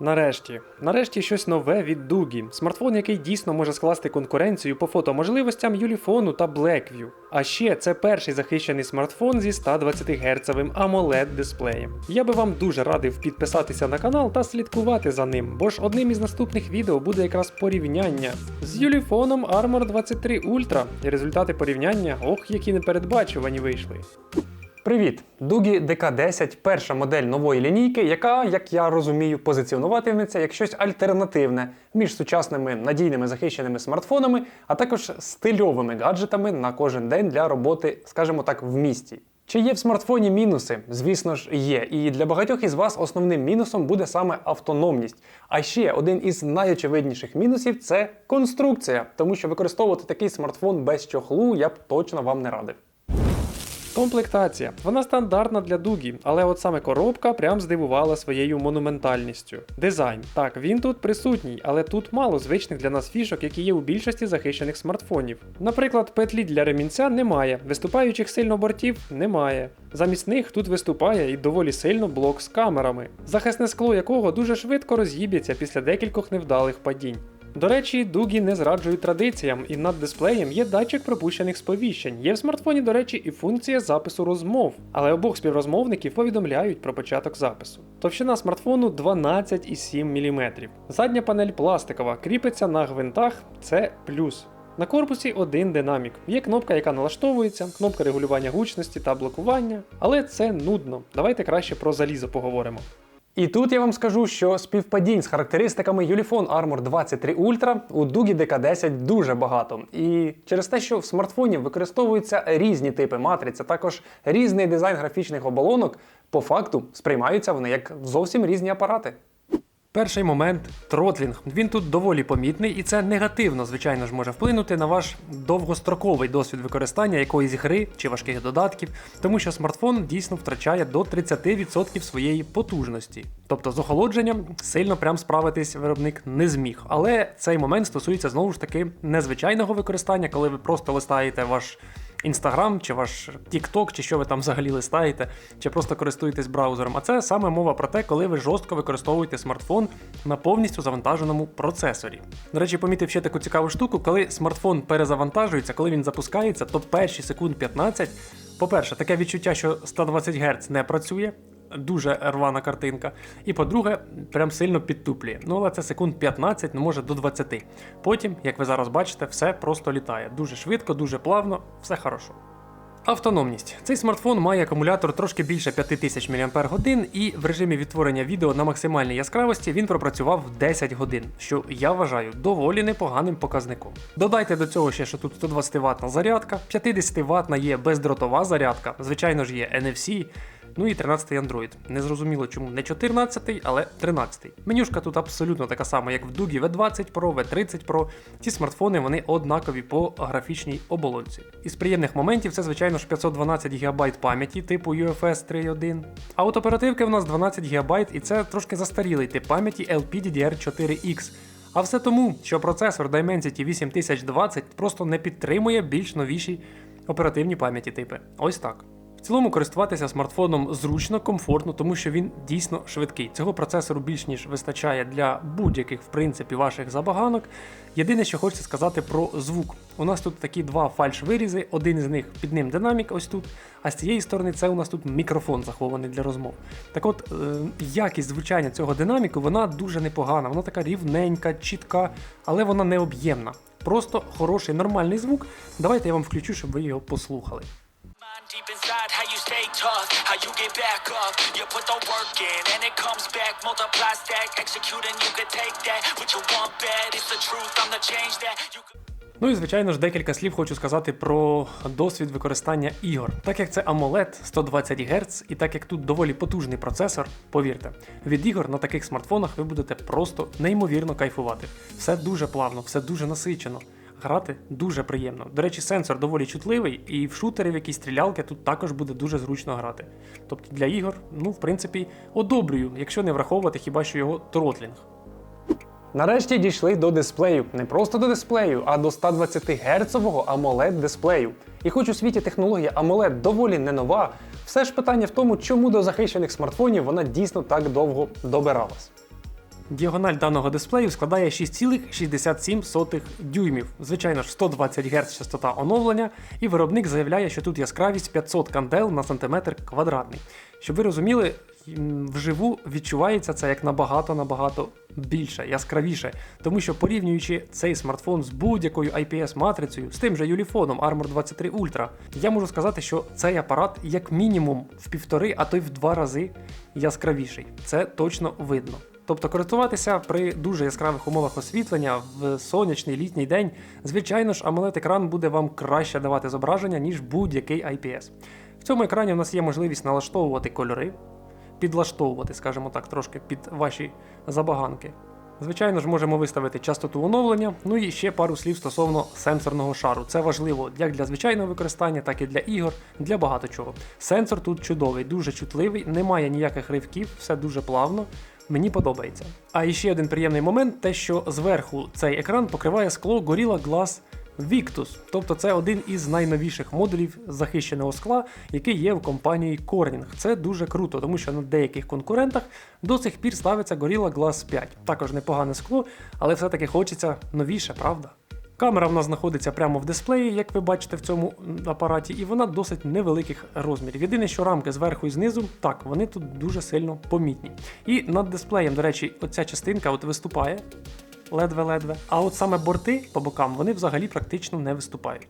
Нарешті, нарешті щось нове від Дугі. Смартфон, який дійсно може скласти конкуренцію по фотоможливостям Юліфону та Blackview. А ще це перший захищений смартфон зі 120 Гц amoled дисплеєм. Я би вам дуже радив підписатися на канал та слідкувати за ним, бо ж одним із наступних відео буде якраз порівняння з Юліфоном Armor 23 Ultra. І результати порівняння, ох, які непередбачувані вийшли. Привіт! Дугі DK10 перша модель нової лінійки, яка, як я розумію, позиціонуватиметься як щось альтернативне між сучасними надійними захищеними смартфонами, а також стильовими гаджетами на кожен день для роботи, скажімо так, в місті. Чи є в смартфоні мінуси? Звісно ж, є. І для багатьох із вас основним мінусом буде саме автономність. А ще один із найочевидніших мінусів це конструкція, тому що використовувати такий смартфон без чохлу я б точно вам не радив. Комплектація. Вона стандартна для дугі, але от саме коробка прям здивувала своєю монументальністю. Дизайн. Так, він тут присутній, але тут мало звичних для нас фішок, які є у більшості захищених смартфонів. Наприклад, петлі для ремінця немає, виступаючих сильно бортів немає. Замість них тут виступає і доволі сильно блок з камерами, захисне скло якого дуже швидко роз'їбеться після декількох невдалих падінь. До речі, дугі не зраджують традиціям, і над дисплеєм є датчик пропущених сповіщень. Є в смартфоні, до речі, і функція запису розмов, але обох співрозмовників повідомляють про початок запису. Товщина смартфону 12,7 мм. Задня панель пластикова, кріпиться на гвинтах, це плюс. На корпусі один динамік. Є кнопка, яка налаштовується, кнопка регулювання гучності та блокування, але це нудно. Давайте краще про залізо поговоримо. І тут я вам скажу, що співпадінь з характеристиками Юліфон Armor 23 Ultra у Дугі DK10 дуже багато. І через те, що в смартфоні використовуються різні типи матриць, а також різний дизайн графічних оболонок, по факту сприймаються вони як зовсім різні апарати. Перший момент тротлінг. Він тут доволі помітний, і це негативно, звичайно ж, може вплинути на ваш довгостроковий досвід використання якоїсь гри чи важких додатків, тому що смартфон дійсно втрачає до 30% своєї потужності. Тобто з охолодженням сильно прям справитись виробник не зміг. Але цей момент стосується знову ж таки незвичайного використання, коли ви просто листаєте ваш. Інстаграм, чи ваш TikTok, чи що ви там взагалі листаєте, чи просто користуєтесь браузером. А це саме мова про те, коли ви жорстко використовуєте смартфон на повністю завантаженому процесорі. До речі, помітив ще таку цікаву штуку, коли смартфон перезавантажується, коли він запускається, то перші секунд 15. По-перше, таке відчуття, що 120 Гц не працює. Дуже рвана картинка. І по-друге, прям сильно підтуплює. Ну, але це секунд 15, ну може до 20. Потім, як ви зараз бачите, все просто літає. Дуже швидко, дуже плавно, все хорошо. Автономність. Цей смартфон має акумулятор трошки більше 5000 мАч, і в режимі відтворення відео на максимальній яскравості він пропрацював 10 годин, що я вважаю доволі непоганим показником. Додайте до цього ще, що тут 120 ватна зарядка, 50 ватна є бездротова зарядка, звичайно ж є NFC. Ну і 13-й Android. Незрозуміло чому не 14-й, але 13-й. Менюшка тут абсолютно така сама, як в Дугі V20 Pro, V30 Pro. Ці смартфони вони однакові по графічній оболонці. Із приємних моментів це, звичайно ж, 512 ГБ пам'яті типу UFS 3.1. А от оперативки в нас 12 ГБ, і це трошки застарілий тип пам'яті LPDDR4X. А все тому, що процесор Dimensity 8020 просто не підтримує більш новіші оперативні пам'яті типи. Ось так. Цілому користуватися смартфоном зручно, комфортно, тому що він дійсно швидкий. Цього процесору більш ніж вистачає для будь-яких, в принципі, ваших забаганок. Єдине, що хочеться сказати про звук. У нас тут такі два фальш-вирізи, один із них під ним динамік, ось тут, а з цієї сторони це у нас тут мікрофон захований для розмов. Так от, е, якість звучання цього динаміку, вона дуже непогана, вона така рівненька, чітка, але вона не об'ємна. Просто хороший, нормальний звук. Давайте я вам включу, щоб ви його послухали. Deep inside, how you stay tough, how you get back up. You put the work in and it comes back, multiply, stack, execute, and you can take that. What you want bad, it's the truth, I'm the change that you could. Ну і звичайно ж декілька слів хочу сказати про досвід використання ігор. Так як це AMOLED 120 Гц, і так як тут доволі потужний процесор, повірте, від ігор на таких смартфонах ви будете просто неймовірно кайфувати. Все дуже плавно, все дуже насичено. Грати дуже приємно. До речі, сенсор доволі чутливий, і в шутери, в якісь стрілялки тут також буде дуже зручно грати. Тобто для ігор, ну, в принципі, одобрюю, якщо не враховувати хіба що його тротлінг. Нарешті дійшли до дисплею. Не просто до дисплею, а до 120 герцового AMOLED дисплею. І хоч у світі технологія AMOLED доволі не нова, все ж питання в тому, чому до захищених смартфонів вона дійсно так довго добиралась. Діагональ даного дисплею складає 6,67 дюймів. Звичайно ж, 120 Гц частота оновлення, і виробник заявляє, що тут яскравість 500 кандел на сантиметр квадратний. Щоб ви розуміли, вживу відчувається це як набагато-набагато більше, яскравіше, тому що порівнюючи цей смартфон з будь-якою IPS-матрицею, з тим же Юліфоном Armor 23 Ultra, я можу сказати, що цей апарат як мінімум в півтори, а то й в два рази яскравіший. Це точно видно. Тобто користуватися при дуже яскравих умовах освітлення в сонячний літній день, звичайно ж, amoled екран буде вам краще давати зображення, ніж будь-який IPS. В цьому екрані у нас є можливість налаштовувати кольори, підлаштовувати, скажімо так, трошки під ваші забаганки. Звичайно ж, можемо виставити частоту оновлення, ну і ще пару слів стосовно сенсорного шару. Це важливо як для звичайного використання, так і для ігор, для багато чого. Сенсор тут чудовий, дуже чутливий, немає ніяких ривків, все дуже плавно. Мені подобається. А ще один приємний момент: те, що зверху цей екран покриває скло Gorilla Glass Victus. Тобто це один із найновіших модулів захищеного скла, який є в компанії Corning. Це дуже круто, тому що на деяких конкурентах до сих пір ставиться Gorilla Glass 5. Також непогане скло, але все-таки хочеться новіше, правда? Камера в нас знаходиться прямо в дисплеї, як ви бачите в цьому апараті, і вона досить невеликих розмірів. Єдине, що рамки зверху і знизу, так, вони тут дуже сильно помітні. І над дисплеєм, до речі, оця частинка от виступає ледве-ледве. А от саме борти по бокам вони взагалі практично не виступають.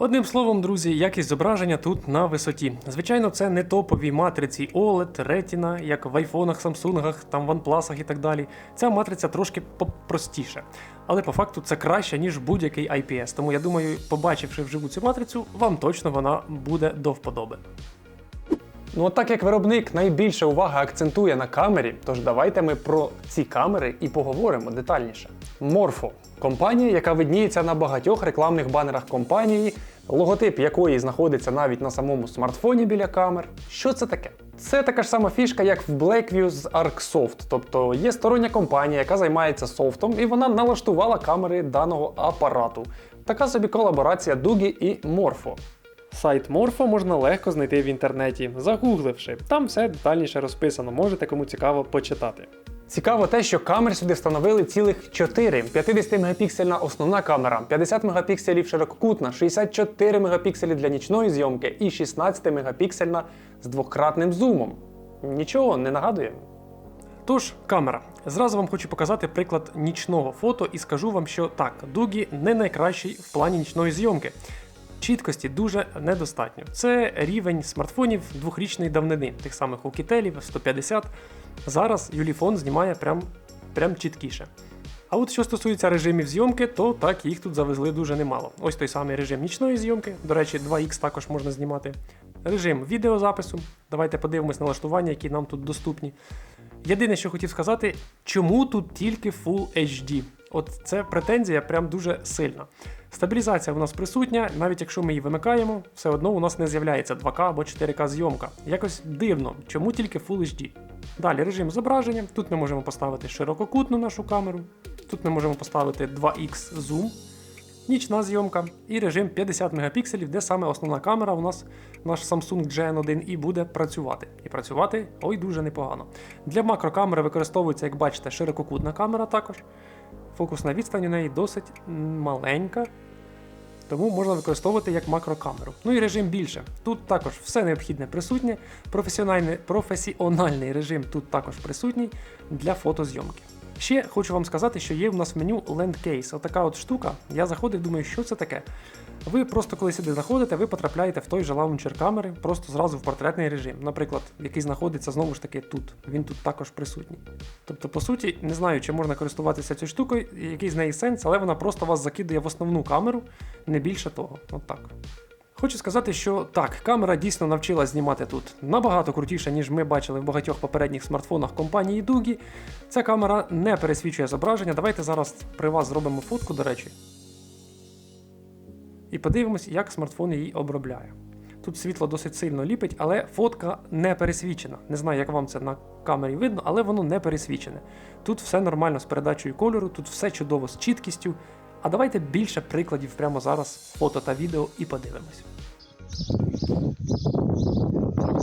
Одним словом, друзі, якість зображення тут на висоті. Звичайно, це не топові матриці OLED, Retina, як в айфонах, Самсунгах, там OnePlus і так далі. Ця матриця трошки попростіше. Але по факту це краще, ніж будь-який IPS. Тому я думаю, побачивши вживу цю матрицю, вам точно вона буде до вподоби. Ну, от так як виробник найбільше уваги акцентує на камері, тож давайте ми про ці камери і поговоримо детальніше. Morpho – компанія, яка видніється на багатьох рекламних банерах компанії, логотип якої знаходиться навіть на самому смартфоні біля камер. Що це таке? Це така ж сама фішка, як в Blackview з ArcSoft. Тобто є стороння компанія, яка займається софтом, і вона налаштувала камери даного апарату. Така собі колаборація Дугі і Morpho. Сайт Morpho можна легко знайти в інтернеті, загугливши. Там все детальніше розписано, можете кому цікаво почитати. Цікаво те, що камер сюди встановили цілих 4. 50 мегапіксельна основна камера, 50 мегапікселів ширококутна, 64 мегапікселі для нічної зйомки і 16 мегапіксельна з двократним зумом. Нічого не нагадує. Тож, камера. Зразу вам хочу показати приклад нічного фото і скажу вам, що так, Дугі не найкращий в плані нічної зйомки. Чіткості дуже недостатньо. Це рівень смартфонів двохрічної давнини, тих самих у Кітелів 150. Зараз Юліфон знімає прям, прям чіткіше. А от що стосується режимів зйомки, то так їх тут завезли дуже немало. Ось той самий режим нічної зйомки. До речі, 2х також можна знімати. Режим відеозапису. Давайте подивимось налаштування, які нам тут доступні. Єдине, що хотів сказати, чому тут тільки Full HD? От це претензія прям дуже сильна. Стабілізація у нас присутня, навіть якщо ми її вимикаємо, все одно у нас не з'являється 2К або 4К зйомка. Якось дивно, чому тільки Full HD. Далі режим зображення. Тут ми можемо поставити ширококутну нашу камеру, тут ми можемо поставити 2х зум, нічна зйомка і режим 50 мегапікселів, де саме основна камера у нас наш Samsung GN1 і буде працювати. І працювати ой дуже непогано. Для макрокамери використовується, як бачите, ширококутна камера також. Фокусна відстань у неї досить маленька, тому можна використовувати як макрокамеру. Ну і режим більше. Тут також все необхідне присутнє. Професіональний, професіональний режим тут також присутній для фотозйомки. Ще хочу вам сказати, що є в нас в меню Land Case. Отака от штука. Я заходив, думаю, що це таке. Ви просто коли сюди заходите, ви потрапляєте в той же лаунчер камери, просто зразу в портретний режим, наприклад, який знаходиться знову ж таки тут. Він тут також присутній. Тобто, по суті, не знаю, чи можна користуватися цією штукою, який з неї сенс, але вона просто вас закидує в основну камеру, не більше того. От так. Хочу сказати, що так, камера дійсно навчилась знімати тут набагато крутіше, ніж ми бачили в багатьох попередніх смартфонах компанії Дугі. Ця камера не пересвічує зображення. Давайте зараз при вас зробимо фотку, до речі. І подивимось, як смартфон її обробляє. Тут світло досить сильно ліпить, але фотка не пересвічена. Не знаю, як вам це на камері видно, але воно не пересвічене. Тут все нормально з передачею кольору, тут все чудово з чіткістю. А давайте більше прикладів прямо зараз, фото та відео, і подивимось.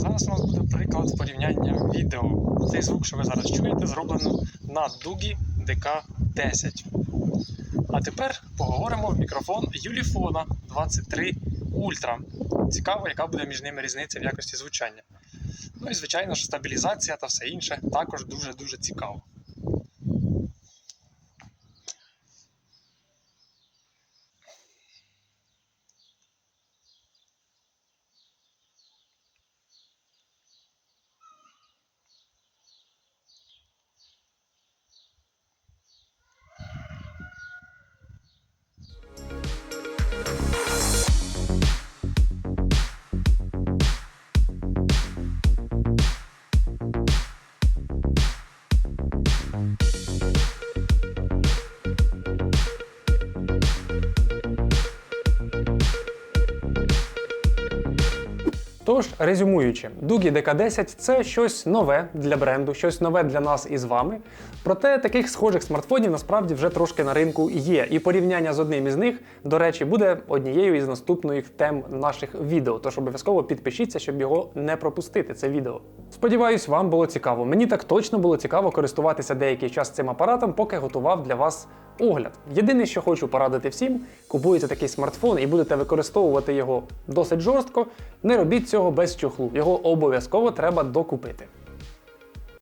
Зараз у нас буде приклад порівняння відео. Цей звук, що ви зараз чуєте, зроблено на Дугі DK10. А тепер поговоримо в мікрофон Юліфона 23 Ultra. Цікаво, яка буде між ними різниця в якості звучання. Ну і звичайно ж, стабілізація та все інше також дуже-дуже цікаво. Тож, резюмуючи, Дугі DK10 це щось нове для бренду, щось нове для нас із вами. Проте таких схожих смартфонів насправді вже трошки на ринку є. І порівняння з одним із них, до речі, буде однією із наступних тем наших відео. Тож обов'язково підпишіться, щоб його не пропустити. Це відео. Сподіваюсь, вам було цікаво. Мені так точно було цікаво користуватися деякий час цим апаратом, поки готував для вас огляд. Єдине, що хочу порадити всім, купуєте такий смартфон і будете використовувати його досить жорстко. Не робіть цього без чохлу. Його обов'язково треба докупити.